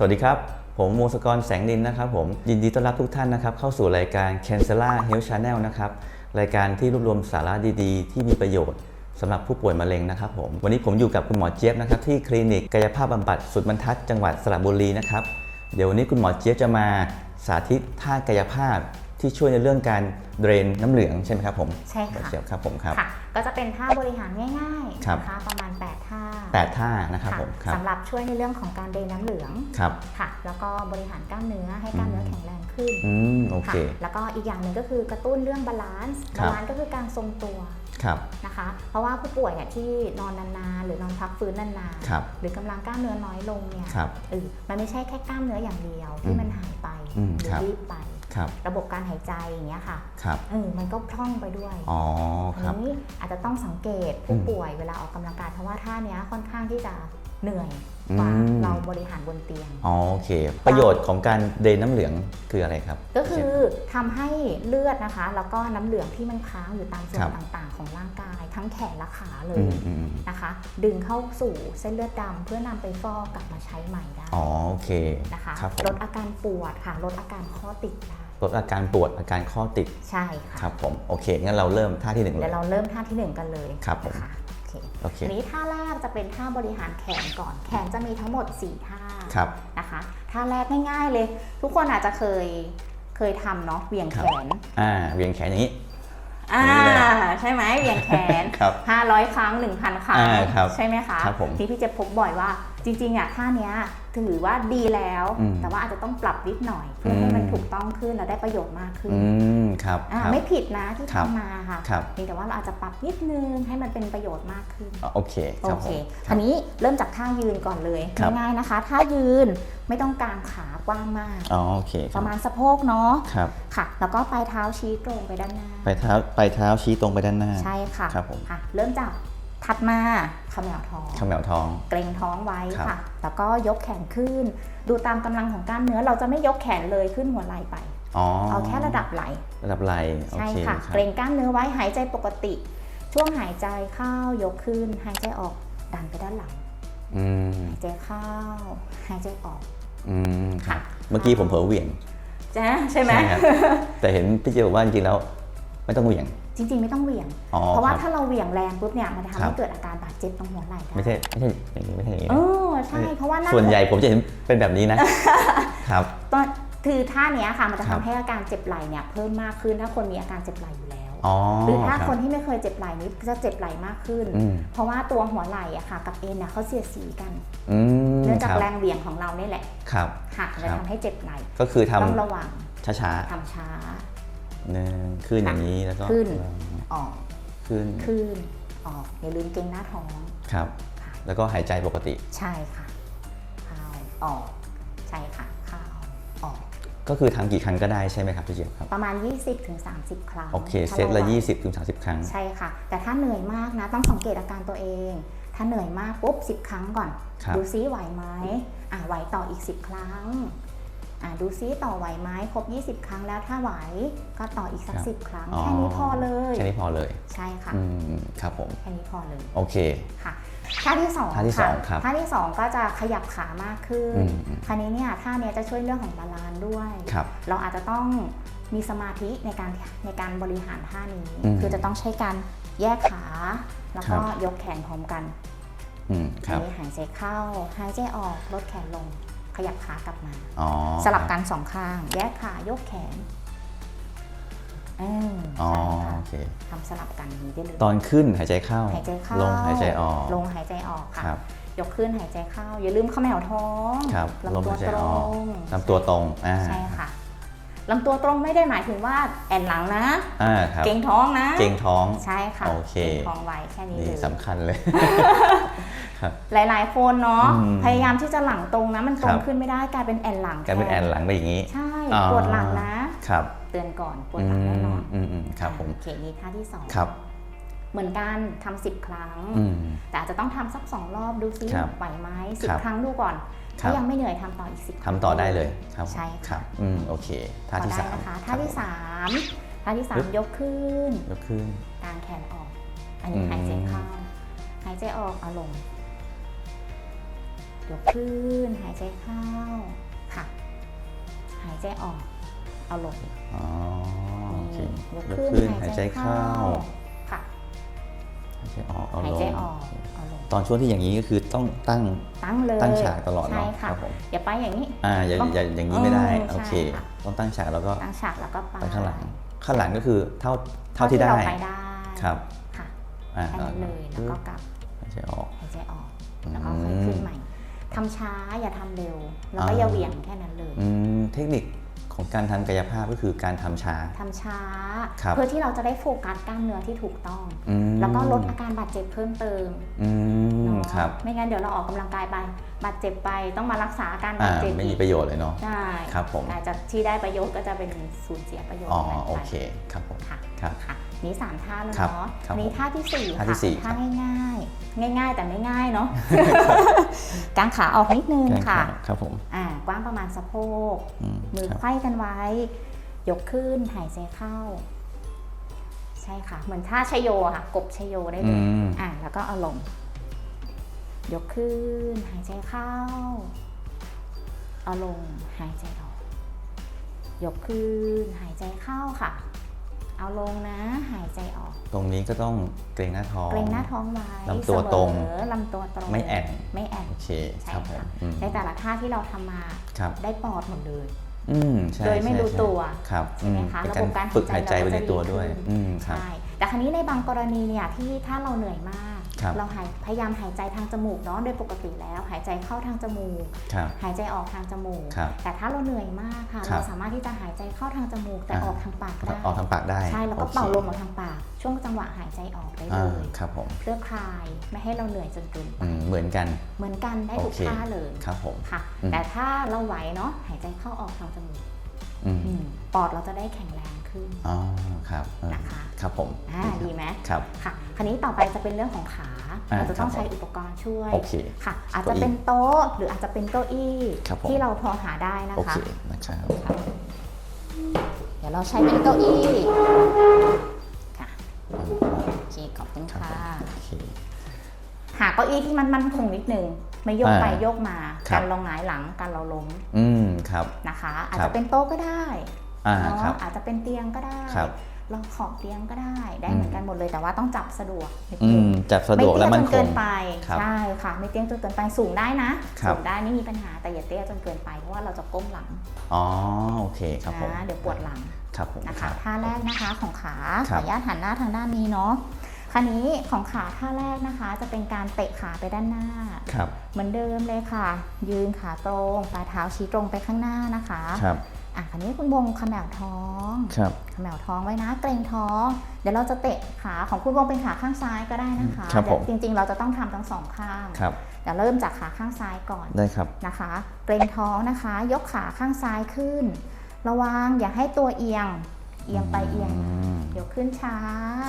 สวัสดีครับ ผมวงศกรแสงนินนะครับผมยินดีต้อนรับทุกท่านนะครับเข้าสู่รายการ c a n c e l a Health Channel นะครับรายการที่รวบรวมสาระดีๆ ที่มีประโยชน์สำหรับผู้ป่วยมะเร็งนะครับผมวันนี้ผมอยู่กับคุณหมอเจี๊ยบนะครับที่คลินิกกายภาพบำบัดสุดบรรทัดจังหวัดสระบุรีนะครับเดี๋ยววันนี้คุณหมอเจี๊ยบจะมาสาธิตท่ากายภาพ ที่ช่วยในเรื่องการเดรนน้ำเหลืองใช่ไหมครับผมใช่ค่ะหมอเจี๊ยบครับผมครับค่ะก็จะเป็นท่าบริหารง่ายครับๆนะคะประมาณ 8 ท่าแปดท่านะครับผมคค่ะรับสำหรับช่วยในเรื่องของการเดนน้ำเหลืองครับค่ะแล้วก็บริหารกล้ามเนื้อให้กล้ามเนื้อแข็งแรงขึ้นอืมโอเคค่ะแล้วก็อีกอย่างหนึ่งก็คือกระตุ้นเรื่องบาลานซ์ครับบาลานซ์ก็คือการทรงตัวครับนะคะ เพราะว่าผู้ป่วยอะที่นอนนานๆหรือนอนพักฟื้นนานครับๆหรือกำลังกล้ามเนื้อน้อยลงเนี่ยครับเออมันไม่ใช่แค่กล้ามเนื้ออย่างเดียวอืที่มมันหายไปอืมหรืครับรีบไป ครับระบบการหายใจอย่างเงี้ยค่ะครับเออมันก็พร่องไปด้วยอ๋อคอัรับนนี้อาจจะต้องสังเกตอืผู้มป่วยเวลาออกกำลังกายเพราะว่าท่าเนี้ยค่อนข้างที่จะเหนื่อยกว่าอืมเราบริหารบนเตียงอ๋อโอเค ประโยชน์ของการเดนน้ำเหลืองคืออะไรครับ ก็คือทำให้เลือดนะคะ แล้วก็น้ำเหลืองที่มันค้างอยู่ตามส่วครันบต่างๆ ของร่างกาย ทั้งแขนและขาเลอืยมอืมอืมนะคะ ดึงเข้าสู่เส้นเลือดดำเพื่อนำไปฟอกกลับมาใช้ใหม่ได้อ๋อโอเคนะคะครับผมลดอาการปวดค่ะ ลดอาการข้อติดได้ ลดอาการปวดอาการข้อติดใช่ค่ะครับผมโอเคงั้นเราเริ่มท่าที่หนึ่งเลเดี๋ยยวเราเริ่มท่าที่หนึ่งกันเลยครับผมนะคะโอเคโอเคทีนี้ท่าแรกจะเป็นท่าบริหารแขนก่อน แขนจะมีทั้งหมด 4 ท่าครับนะคะท่าแรกง่ายๆเลย ทุกคนอาจจะเคยเคยทำเนาะเหวี่ยงแขนอ่าเวียงแขนอย่างนี้อ่าอย่างนี้เลยใช่ไหมเหวี่ยงแขนครับ500ครั้ง1,000ครั้งอ่าครับใช่ไหมคะครับผมที่พี่จะพบบ่อยว่าจริงๆอะท่าเนี้ย ถือว่าดีแล้ว อืมแต่ว่าอาจจะต้องปรับนิดหน่อย เพื่อให้มันอืม ถูกต้องขึ้นและได้ประโยชน์มากขึ้นอืมครับอ่าครับ ไม่ผิดนะที่ครับ ทำมาค่ะครับเพียงแต่ว่าเราอาจจะปรับนิดนึงให้มันเป็นประโยชน์มากขึ้นอ๋อโอเคคโอรับผเคมคราวนี้เริ่มจากท่ายืนก่อนเลยครับ ง่ายๆนะคะ ท่ายืนไม่ต้องกางขากว้างมาก อ๋อโอเคคปรับระมาณสะโพกเนาะ ครับ ค่ะ แล้วก็ปลายเท้าชี้ตรงไปด้านหน้า ไปเท้าไปเท้าชี้ตรงไปด้านหน้า ใช่ค่ะครับผม ค่ะ เริ่มจาก ถัดมาเขมวท้อง ขมแมวท้อง เกรงท้องไว้ครับค่ะ แล้วก็ยกแขนขึ้น ดูตามกำลังของกล้ามเนื้อเราจะไม่ยกแขนเลยขึ้นหัวไหล่ไปอ๋อเอาแค่ระดับไหล่ระดับไหล่โอใช่เคค่ะครับเกรงกล้ามเนื้อไว้หายใจปกติ ช่วงหายใจเข้ายกขึ้น หายใจออกดันไปด้านหลังอืมหายใจเข้า หายใจออกอืมครับค่ะ เมื่อกี้ผมเผลอเหวี่ยงจ้ะใช่ไหมครับแต่เห็นพี่เจบอกว่าจริงๆแล้ว ไม่ต้องเหวี่ยง จริงๆไม่ต้องเหวี่ยง อ๋อเพราะว่าคบถ้าเราเหวี่ยงแรงปุ๊บเนี่ยมันจะทำครัให้บ เกิดอาการบาดเจ็บตรงหัวไหล่ได้ไม่ใช่ไม่ใช่อย่างนี้ไม่ใช่อย่างนี้เอนะอใช่เพราะว่าหน้าส่วนใหญ่ผมจะเห็นเป็นแบบนี้นะ ครับต้นคือท่าเนี้ยค่ะมันจะครัทำบ ให้อาการเจ็บไหล่เนี่ยเพิ่มมากขึ้นถ้าคนมีอาการเจ็บไหล่อยู่แล้ว อ๋อหรือถ้ารับคนที่ไม่เคยเจ็บไหล่นี้จะเจ็บไหล่มากขึ้น อืมเพราะว่าตัวหัวไหล่อะค่ะ กับเอ็นเนี่ยเขาเสียดสีกันอืมเนื่องจากครับแรงเหวี่ยงของเราเนี่ยแหละครับ หักจะครับ ทำให้เจ็บไหล่ก็คือทำต้องระวังช้าทำช้าๆ หนึ่งขึ้นอย่างนี้แล้วก็ขึ้น ออกขึ้นขึ้นออกอย่าลืมเกร็งหน้าท้องครับค่ะแล้วก็หายใจปกติ ใช่ค่ะเข้าออกใช่ค่ะเข้าออก ก็คือทำกี่ครั้งก็ได้ใช่ไหมครับพี่เจี๊ยบครับ ประมาณ 20-30 ครั้ง โอเคถ้าเซตละราไหว20ถึง30 ครั้ง ใช่ค่ะ แต่ถ้าเหนื่อยมากนะ ต้องสังเกตอาการตัวเอง ถ้าเหนื่อยมากปุ๊บ 10 ครั้งก่อนครับดูซิไหวไหมอะไหวต่ออีก 10 ครั้งอะ ดูซิต่อไหวไหมครบ 20 ครั้งแล้วถ้าไหวก็ต่ออีกสักครับสิบครั้ง แค่นี้พอเลยแค่นี้พอเลย ใช่ค่ะอืมครับผมแค่นี้พอเลยโอเคค่ะท่าที่สองท่าที่สองครับท่าที่สองก็จะขยับขามากขึ้นอืมอืมคราวนี้เนี่ยท่าเนี้ยจะช่วยเรื่องของบาลานซ์ด้วยครับเราอาจจะต้องมีสมาธิในการในการบริหารท่านี้อืมคือจะต้องใช้การแยกขา แล้วก็ครับยกแขนพร้อมกันอืมคอัรันบนี้หายใจเข้าหายใจออกลดแขนลง ขยับขากลับมา อ๋อสลับกันสองข้าง แยกขายกแขนเอออ๋อใช่ค่ะโอเค ทำสลับกันอย่างนี้ได้เลย ตอนขึ้นหายใจเข้า หายใจเข้าลงหายใจออก ลงหายใจออกค่ะครับ ยกขึ้นหายใจเข้า อย่าลืมเขมวท้องครับลงลำตัวหายใจตรออกงลำตัวตรงอ่าใช่ค่ะลำตัวตรงไม่ได้หมายถึงว่าแอนหลังนะ อ่าครับ เก่งท้องนะ เกรงท้อง ใช่ค่ะโอเคก่งท้องไว้แค่นี้นี่เลยสำคัญเลยครับ หลาย ๆ คนเนาะอืมพยายามที่จะหลังตรงนะมันตรครังบขึ้นไม่ได้กลายเป็นแอนหลังกลายเป็นแอนหลังไปอย่างนี้ ใช่อ๋อปวดหลังนะครับเตือนก่อนปวดอืหลังแน่นอมนอืมอืมครับผมโอเคนี่ท่าที่สองครับเหมือนกันทำสิบครั้งอืมแต่อาจจะต้องทำสักสองรอบดูซิครับไหวไหมสิบครับครั้งดูก่อนครัถ้าบยังไม่เหนื่อยทำต่ออีกสิบทำต่อได้เลยครับใช่คค่ะรับอืมโอเคท่าพอที่ได้สามนะคะคท่ารับที่ผมสามท่าที่สาปึ๊มบยกขึ้นยกขึ้นกางแขนออก อันนี้หายใจอืมเข้าหายใจออกเอาลง ยกขึ้น หายใจเข้าค่ะ หายใจออก เอาลงอ๋อโอเคนี่ยกยกขึ้นขึ้นหายใจเข้าค่ะหายใจออกเอาหายลใจงออกเอาลงตอนช่วงที่อย่างนี้ก็คือต้องตั้งตั้งเลยตั้งฉากตลอดใช่เนาะค่ะครับผมอย่าไปอย่างนี้อ่าอย่าต้องอย่าอย่างนี้ไม่ได้เออโอเคใช่ค่ะต้องตั้งฉากแล้วก็ตั้งฉากแล้วก็ไปไปข้างหลัง ข้างหลังก็คือเท่าเท่าที่ได้เราไปได้ครับค่ะอ่าแค่นั้นเลยแล้วก็กลับหายใจออกหายใจออก แล้วก็ค่อยอืมขึ้นใหม่ ทำช้าอย่าทำเร็ว แล้วก็อ่าอย่าเหวี่ยงแค่นั้นเลยอืมเทคนิคของการทำกายภาพก็คือการทำช้าทำช้าครับเพื่อที่เราจะได้โฟกัสกล้ามเนื้อที่ถูกต้องอืมแล้วก็ลดอาการบาดเจ็บเพิ่มเติมอืมเนาะครับไม่งั้นเดี๋ยวเราออกกำลังกายไปบาดเจ็บไปต้องมารักษาอาการอ่าบาดเจ็บไม่อีมีกประโยชน์เลยเนาะใช่ครับผมอาจจะที่ได้ประโยชน์ก็จะเป็นสูญเสียประโยชน์อ๋อตรงนั้นโอไปเคครับผมค่ะครับค่ะ นี่สามท่าแล้วครับเนาะครับอันนี้ผมท่าที่สี่ท่าค่ะที่สี่เป็นท่าง่ายๆ ง่ายๆ แต่ไม่ง่ายเนาะกางขาออกนิดนึงแกงค่ะขาครับผมอ่ากว้างประมาณสะโพกอืมมือครับไขว้กันไว้ ยกขึ้นหายใจเข้า ใช่ค่ะ เหมือนท่าชโยค่ะ กบชโยได้เลอืยมอะแล้วก็เอาลง ยกขึ้น หายใจเข้า เอาลง หายใจออก ยกขึ้น หายใจเข้าค่ะ เอาลงนะ หายใจออก ตรงนี้ก็ต้องเกรงหน้าท้อง เกรงหน้าท้องไว้ลำตัวตรงเสมอลำตัวตรง ไม่แอนไม่แอนโอเคใช่ครับผมค่ะอืมในแต่ละท่าที่เราทำมาครับได้ปอดหมดเลยอืมใช่โดยไม่ใช่รู้ใช่ตัวครับใช่ไหมคะอืระเป็บบการฝึกหาหายยใจใจไปในตัวเราก็จะดีด้วยขึ้นอืมครับใช่ แต่ครั้นี้ในบางกรณีเนี่ยที่ถ้าเราเหนื่อยมากครับเราหายพยายามหายใจทางจมูกเนาะโดยปกติแล้ว หายใจเข้าทางจมูกครับหายใจออกทางจมูกครับแต่ถ้าเราเหนื่อยมากค่ะครับเราสามารถที่จะหายใจเข้าทางจมูกแต่อ่าออกทางปากได้ออกทางปากได้ใช่แล้วก็โอคเป่าลมออกทางปาก ช่วงจังหวะหายใจออกได้เลอ่ายครับผมเพื่อคลายไม่ให้เราเหนื่อยจนเกินไปอืมเหมือนกัน เหมือนกันได้ทุกโอเคท่าเลยครับผมค่ะอืมแต่ถ้าเราไหวเนาะหายใจเข้าออกทางจมูกอืมอืมปอดเราจะได้แข็งแรง ขึ้นอ๋อครับเออนะคะครับผมอ่าดีไหมครับค่ะคราวนี้ต่อไปจะเป็นเรื่องของขาอ่าเราจะต้องครับใช้อุปกรณ์ช่วยโอเคค่ะ อาจเก้าจะอี้เป็นโต๊ะหรืออาจจะเป็นเก้าอี้ครับผมที่เราพอหาได้นะโอคะเคนะครับค่ะเดี๋ยวเราใช้เป็นเก้าอี้ค่ะโอเคขอบคุณครับค่ะผมโอเคหาเก้าอี้ที่มันมั่นคงนิดนึงไม่โยกไปอ่าโยกมาครับการเราหงายหลังการเราล้มอืมครับนะคะ อาจครัจะบเป็นโต๊ะก็ได้ อ่าเนาะครับอาจจะเป็นเตียงก็ได้ครับลองขอบเตียงก็ได้ได้อืมเหมือนกันหมดเลยแต่ว่าต้องจับสะดวกนิดอืนึง มจับสะดวกและไเตี้ยมั่นจคเกิง นไปครับใช่ค่ะ ไม่เตี้ยจนเกินไปสูงได้นะครับ สูงได้ไม่มีปัญหาแต่อย่าเตี้ยจนเกินไปเพราะว่าเราจะก้มหลังอ๋อโอเคครับผมนะเดี๋ยวปวดหลังครับผมนะคคะรับ ท่าแรกนะคะของขาคขรัอบ อนุญาตหันหน้าทางด้านนี้เนาะคราวนี้ของขาท่าแรกนะคะ จะเป็นการเตะขาไปด้านหน้า ครับเหมือนเดิมเลยค่ะ ยืนขาตรงปลายเท้าชี้ตรงไปข้างหน้านะคะ ครับ อะคราวนี้คุณวงเขมวท้องครับเขมวท้องไว้นะ เกรงท้อง เดี๋ยวเราจะเตะขาของคุณวงเป็นขาข้างซ้ายก็ได้นะคะครับผมเดี๋ยวจริงๆ เราจะต้องทำทั้งสองข้างครับเดี๋ยวเริ่มจากขาข้างซ้ายก่อนได้ครับนะคะ เกรงท้องนะคะ ยกขาข้างซ้ายขึ้น ระวังอย่าให้ตัวเอียง เอียงไปเอียงมามยกขึ้นช้า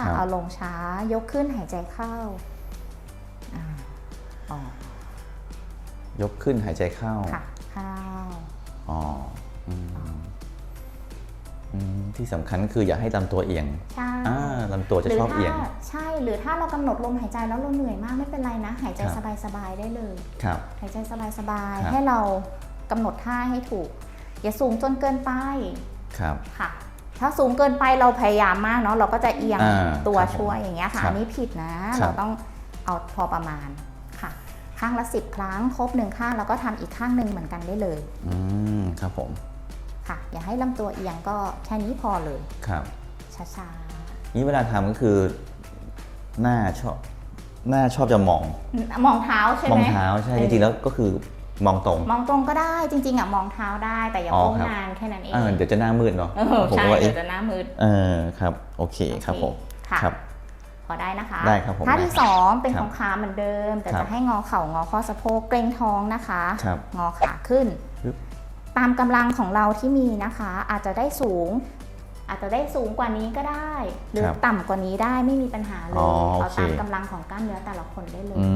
ครับเอาลงช้า ยกขึ้นหายใจเข้าอ่าออกยกขึ้นหายใจเข้าค่ะเข้าอ๋ออืมอืม ที่สำคัญก็คืออย่าให้ลำตัวเอียงใช่อ่าลำตัวจะหรืชอบเอียงถ้าใช่ หรือถ้าเรากำหนดลมหายใจแล้วเราเหนื่อยมากไม่เป็นไรนะ หายใจครับสบายๆได้เลยครับหายใจสบายครับๆให้เรากำหนดท่าให้ถูก อย่าสูงจนเกินไปครับค่ะ ถ้าสูงเกินไปเราพยายามมากเนาะเราก็จะเอียงอ่าตัวครับผมช่วยอย่างเงี้ยค่ะครับอันนี้ผิดนะครับเราต้องเอาพอประมาณค่ะ ข้างละสิบครั้งครบหนึ่งข้างแล้วก็ทำอีกข้างหนึ่งเหมือนกันได้เลยอืมครับผม ค่ะ อย่าให้ลำตัวเอียงก็แค่นี้พอเลยครับช้านี่เวลาทำก็คือ หน้าชอบ หน้าชอบจะมอง ๆมองเท้าใช่ไหม มองเท้าใช่เอจอริงๆแล้วก็คือมองตรง มองตรงก็ได้จริงๆอะมองเท้าได้แต่อย่าอ๋อก้มครับ นานแค่นั้นเองเออเดี๋ยวจะหน้ามืดเนาะเออผมใช่ก็ว่าเดี๋เอ๊ะยวจะหน้ามืด เออครับ โอเคครับผม ค่ะครับ พอได้นะคะได้ครับผมท่าได้ที่ครับสองเป็นครับของขาเหมือนเดิม แต่ครัจะบให้งอเข่างอข้อสะโพกเกรงท้องนะคะ ครับงอขาขึ้น ปึ๊บ ตามกำลังของเราที่มีนะคะ อาจจะได้สูง อาจจะได้สูงกว่านี้ก็ได้ หรือครับต่ำกว่านี้ได้ไม่มีปัญหาเลอ๋ยอโอเอาเคตามกำลังของกล้ามเนื้อแต่ละคนได้เลยอื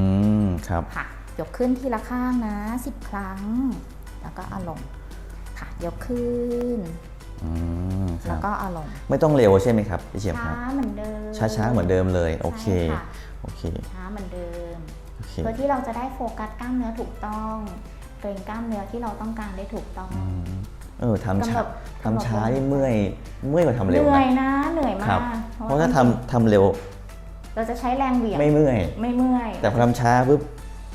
มครับค่ะยกขึ้นทีละข้างนะ 10 ครั้ง แล้วก็เอาลงค่ะยกขึ้นอืมคแล้รัวบก็เอาลงไม่ต้องเร็วใช่ไหมครับพี่เฉียบคช้ารับเหมือนเดิมช้าๆเหมือนเดิมเลยโอเคใช่ค่ะโอเคช้าเหมือนเดิมโอเคเพื่อที่เราจะได้โฟกัสกล้ามเนื้อถูกต้อง เกรงกล้ามเนื้อที่เราต้องการได้ถูกต้องอืมเออทำช้ากำหนดทำช้ากำหนดนี่เมื่อยเมื่อยกว่าทำเหเร็วนื่อยนะนะเหนื่อยมาครักบเพราะถ้าทำทำเร็ว เราจะใช้แรงเหวี่ยงไม่เมื่อยไม่เมื่อย แต่พอทำช้าปุ๊บ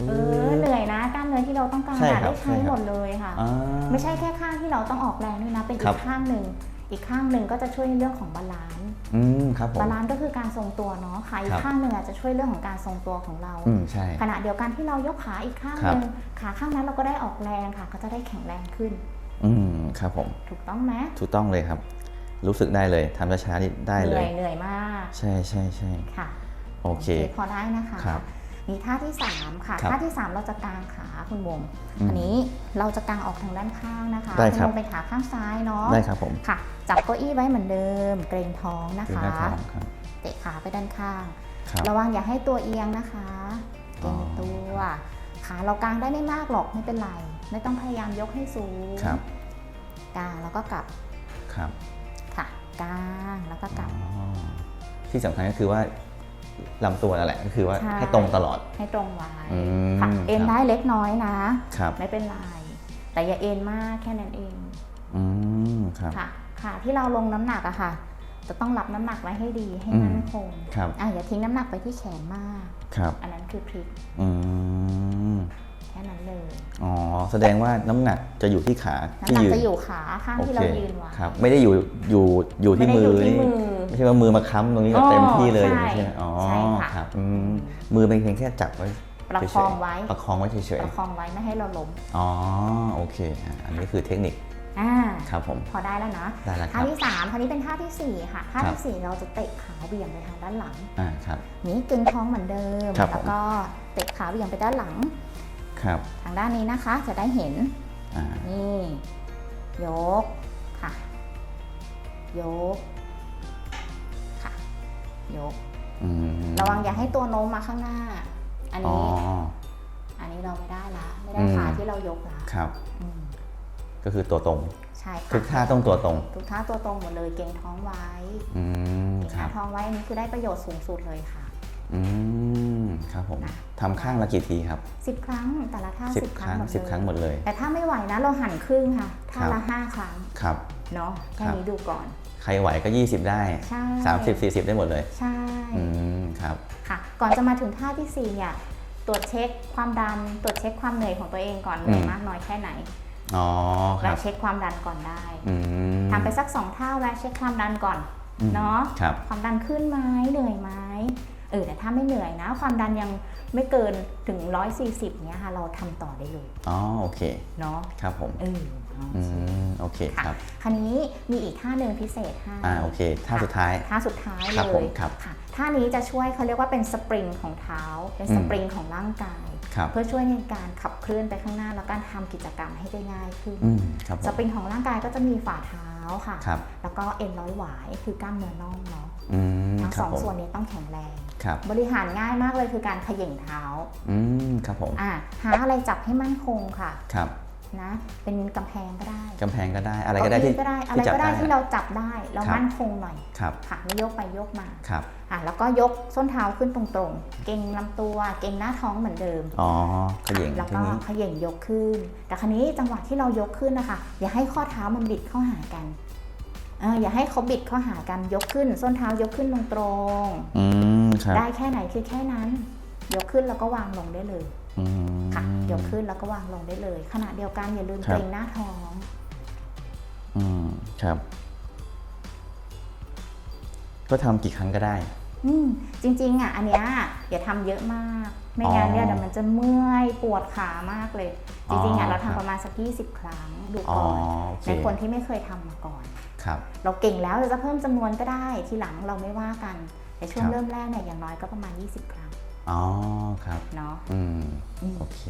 เออเหนื่อยนะกล้ามเนื้อที่เราต้องการใช่อะครับได้ใช้ใช่ครับหมดเลยค่ะอ่าไม่ใช่แค่ข้างที่เราต้องออกแรงด้วยนะเป็นคอีรับกข้างหนึ่ง อีกข้างหนึ่งก็จะช่วยในเรื่องของบาลานซ์อืมครับผม บาลานซ์ก็คือการทรงตัวเนาะขาอีครักบข้างหนึ่งอาจจะช่วยเรื่องของการทรงตัวของเรา อืมใช่ ขณะเดียวกันที่เรายกขาอีกข้างครัหบนึ่งขาข้างนั้นเราก็ได้ออกแรงค่ะ ก็จะได้แข็งแรงขึ้น อืมครับผม ถูกต้องไหมถูกต้องเลยครับ รู้สึกได้เลยทำช้าๆนี่ได้เหเลนื่อยย เหนื่อยมากใช่ใช่ใช่ค่ะ โอเค พอได้นะคะ ครับ มีท่าที่ 3 ค่ะ ครับท่าที่ 3 เราจะกางขาคุณวงอืมอันนี้เราจะกางออกทางด้านข้างนะคะได้ณครับวงเป็นขาข้างซ้ายเนาะได้ครับผมค่ะ จับเก้าอี้ไว้เหมือนเดิม เกรงท้องนะคือคะหน้าท้องครับเตะขาไปด้านข้าง ครับ ระวังอย่าให้ตัวเอียงนะคะเกรงตัวขาเรากางได้ไม่มากหรอกไม่เป็นไร ไม่ต้องพยายามยกให้สูงครับ กางแล้วก็กลับครับค่ะกางแล้วก็กลับ อ๋อที่สำคัญก็คือว่า ลำตัวนั่นแหละก็คือว่าใช่ ให้ตรงตลอด ให้ตรงไว้อืมค่ะเอ็นครับ ได้เล็กน้อยนะ ครับไม่เป็นไร แต่อย่าเอ็นมากแค่นั้นเองอืมครับ ค่ะ ค่ะที่เราลงน้ำหนักอะค่ะ จะต้องรับน้ำหนักไว้ให้ดีให้อืมมั่นคงครับอะอย่าทิ้งน้ำหนักไปที่แขนมาก ครับอันนั้นคือพลิก อืม แค่นั้นเลยอ๋อแสดงว่าน้ำหนักจะอยู่ที่ขาน้ำที่หนักยืนจะอยู่ขาข้างโอที่เคเรายืนไว้ ครับ ไม่ได้อยู่อยู่อยู่ที่ไม่ได้มือยู่อที่นี่มือไม่ใช่ว่ามือมาค้ำตรงนี้แบบอ๋อเต็มที่เลยใช่ใช่ไหมอ๋อใช่ค่ะ ครับอืมมือเป็นเพียงแค่จับไว้ประคองไว้เฉยๆประคองไว้เฉยประคองไว้ไม่ให้เราล้มๆอ๋อโอเคอะอันนี้คือเทคนิคอ่าครับผมพอได้แล้วนะได้แล้วคท่ารับ ที่สามท่านี้เป็นท่าที่สี่ค่ะท่าครับที่สี่เราจะเตะขาเบี่ยงไปทางด้านหลัง อ่าครับ นี้กึงท้องเหมือนเดิม ครับผมแล้วก็เตะขาเบี่ยงไปด้านหลัง ครับทางด้านนี้นะคะจะได้เห็นอ่านี่ยกค่ะ ยกค่ะ ยกอืมระวังอย่าให้ตัวโน้มมาข้างหน้า อันอ๋อนี้อันนี้เราไม่ได้ละไม่ได้อืมขาที่เรายกละครับอืมก็คือตัวตรงใช่ค่ะทุกท่าต้องตัวตรง ทุกท่าตัวตรงหมดเลยเก่งท้องไว้อืมเก่งคหรัน้าบท้องไว้อันนี้คือได้ประโยชน์สูงสุดเลยค่ะ อืม ครับผมนะทำข้างละกี่ทีครับ 10 ครั้งแต่ละท่าสิบ10คครั้รั้งงหมดสิบครั้งหมดเลย แต่ถ้าไม่ไหวนะเราหั่นครึ่งค่ะท่าครัละบ5ครั้งครับเนาะแค่ครับนี้ดูก่อน ใครไหวก็ 20 ได้ใช่30 40 ได้หมดเลย ใช่อืมครับค่ะ ก่อนจะมาถึงท่าที่4เนี่ยตรวจเช็คความดันตรวจเช็คความเหนื่อยของตัวเองก่อนเหนื่อยอืมมากน้อยแค่ไหนอ๋อครัแวะบเช็คความดันก่อนได้อืมทำไปสักสองท่าแวะเช็คความดันก่อนอืมเนาะครับความดันขึ้นไหมเหนื่อยไหม เออแต่ถ้าไม่เหนื่อยนะ ความดันยังไม่เกินถึง 140เนี้ยค่ะเราทำต่อได้เลยอ๋อโอเคเนาะครับผมเออโออืเคมโอเคค่ะครับคราวนี้มีอีกท่าหนึ่งพิเศษให้อ่าโอเคท่าสุดท้ายท่าสุดท้ายครับเลผยมครับค่ะท่านี้จะช่วยเขาเรียกว่าเป็นสปริงของเท้า เป็นอืมสปริงของร่างกายครับเพื่อช่วยในการขับเคลื่อนไปข้างหน้า แล้วการทำกิจกรรมให้ได้ง่ายขึ้นอืมครับผสมปริงของร่างกายก็จะมีฝ่าเท้า ค่ะครับแล้วก็เอ็นร้อยหวายคือกล้ามเนื้อน่องเนาะอืมทั้งคสรับองผมส่วนนี้ต้องแข็งแรงครับบริหารง่ายมากเลยคือการเขย่งเท้าอืมครับผมอ่าหาอะไรจับให้มั่นคงค่ะครับ นะ เป็นกำแพงก็ได้กำแพงก็ได้ อะไรก็ได้ที่เก้าอี้ก็ได้อะไรที่จับก็ได้ได้ที่เราจับได้ เราครับมั่นคงหน่อยครับค่ะไม่ยกไปยกมาครับอะแล้วก็ยกส้นเท้าขึ้นตรงๆ เก่งลำตัว เก่งหน้าท้องเหมือนเดิมอ๋อเขย่งแล้วทีก็นี้เขย่งยกขึ้น แต่ครั้นี้จังหวะที่เรายกขึ้นนะคะ อย่าให้ข้อเท้ามันบิดเข้าหากันเอออย่าให้เขาบิดเข้าหากันยกขึ้น ส้นเท้ายกขึ้นตรงๆอืมครับได้แค่ไหนคือแค่นั้น ยกขึ้นแล้วก็วางลงได้เลยอืมค่ะ ยกขึ้นแล้วก็วางลงได้เลย ขณะเดียวกันอย่าลืมครับเกรงหน้าท้อง อืมครับ ก็ทำกี่ครั้งก็ได้ อืมจริง ๆ อะ อันเนี้ยอย่าทำเยอะมาก ไม่งั้นเนี่ยอ๋อเดี๋ยวมันจะเมื่อยปวดขามากเลย จริงๆอะอ๋อเราครัทำบประมาณสัก20ครั้งดูอ๋อก่อนโอเคในคนที่ไม่เคยทำมาก่อนครับเราเก่งแล้วเราจะเพิ่มจำนวนก็ได้ ทีหลังเราไม่ว่ากัน แต่ช่วงครับเริ่มแรกเนี่ยอย่างน้อยก็ประมาณ 20 ครั้ง อ๋อครับเนาะอืมอืมโอเค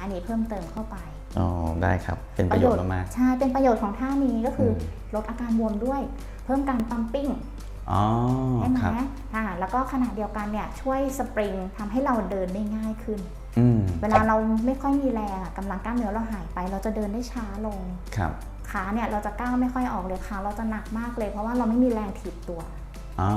อันนี้เพิ่มเติมเข้าไปอ๋อได้ครับ เป็นประโยชน์มากใช่เป็นประโยชน์ของท่านี้ก็คืออมลดอาการบวมด้วย เพิ่มการปั๊มปิ้งๆอ๋อใช่ไหมครับอ่าแล้วก็ขณะเดียวกันเนี่ยช่วยสปริงทำให้เราเดินได้ง่ายขึ้นอืมเวลาเราไม่ค่อยมีแรงอะกำลังกล้ามเนื้อเราหายไป เราจะเดินได้ช้าลงครับขาเนี่ยเราจะก้าวไม่ค่อยออกเลยขาเราจะหนักมากเลย เพราะว่าเราไม่มีแรงถีบตัว ออ๋อ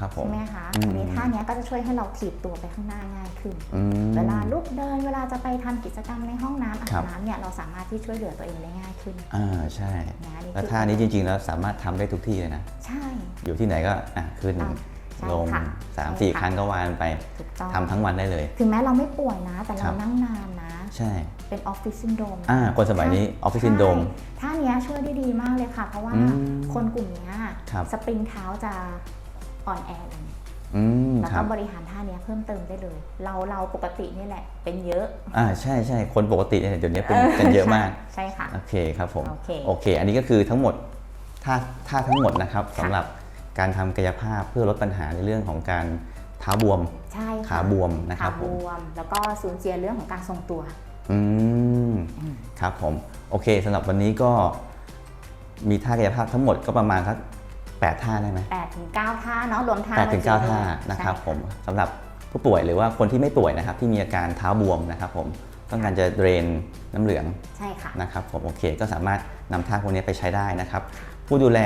ครับผมใช่ไหมคะอืมอันนี้ท่าเนี้ยก็จะช่วยให้เราถีบตัวไปข้างหน้าง่ายขึ้นอืมเวลาลุกเดินเวลาจะไปทำกิจกรรมในห้องน้ำอาครับบน้ำเนี่ยเราสามารถที่ช่วยเหลือตัวเองได้ง่ายขึ้นอ่าใช่นะนี่แล้วคือท่านี้จริงๆแล้วสามารถทำได้ทุกที่เลยนะใช่ อยู่ที่ไหนก็อะขึ้นอะใช่ลงค่ะสามใช่สี่ค่ะครั้งก็วานไปถูกต้องทำทั้งวันได้เลย ถึงแม้เราไม่ป่วยนะแต่ครัเราบนั่งนานนะ ใช่ เป็นออฟฟิศซินโดรมอ่าคนสมัยนี้ออฟฟิศซินโดมท่าเนี้ยช่วยได้ดีมากเลยค่ะ เพราะว่าอืมคนกลุ่มเนี้ยครับสปริงเท้าจะอ่อนแอลงอืมแล้วครัก็บบริหารท่าเนี้ยเพิ่มเติมได้เลย เราเราปกตินี่แหละ เป็นเยอะอ่าใช่ใช่คนปกติเนี่ยเดี๋ยวนี้เป็นกันเยอะมากใช่ค่ะโอเคครับผมโอเคโอเคอันนี้ก็คือทั้งหมดท่าท่าทั้งหมดนะครับสำหรับการทำกายภาพเพื่อลดปัญหาในเรื่องของการ เท้าบวม ใช่ค่ะขาบวมนะครับขาผมบวม แล้วก็สูญเสียเรื่องของการทรงตัว อืม อืม ครับผม โอเคสำหรับวันนี้ก็มีท่ากายภาพทั้งหมดก็ประมาณสัก8ท่าได้ไหม8ถึง9ท่าเนาะรวมท่าแปดถึงเก้ามื่อท่าด้วยนะครับใช่ผมสำหรับผู้ป่วยหรือว่าคนที่ไม่ป่วยนะครับ ที่มีอาการเท้าบวมนะครับผมต้องการจะเดรนน้ำเหลืองใช่ค่ะ นะครับผมโอเคก็สามารถนำท่าพวกนี้ไปใช้ได้นะครับ ผู้ดูแล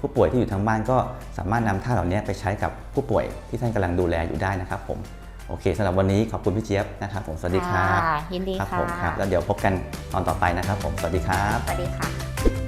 ผู้ป่วยที่อยู่ทางบ้านก็สามารถนำท่าเหล่านี้ไปใช้กับผู้ป่วยที่ท่านกำลังดูแลอยู่ได้นะครับผมโอเคสำหรับวันนี้ขอบคุณพี่เจี๊ยบนะครับผมสวัสดีครับค่ะยินดีครับค่ะผมครับแล้วเดี๋ยวพบกันตอนต่อไปนะครับผมสวัสดีครับสวัสดีค่ะ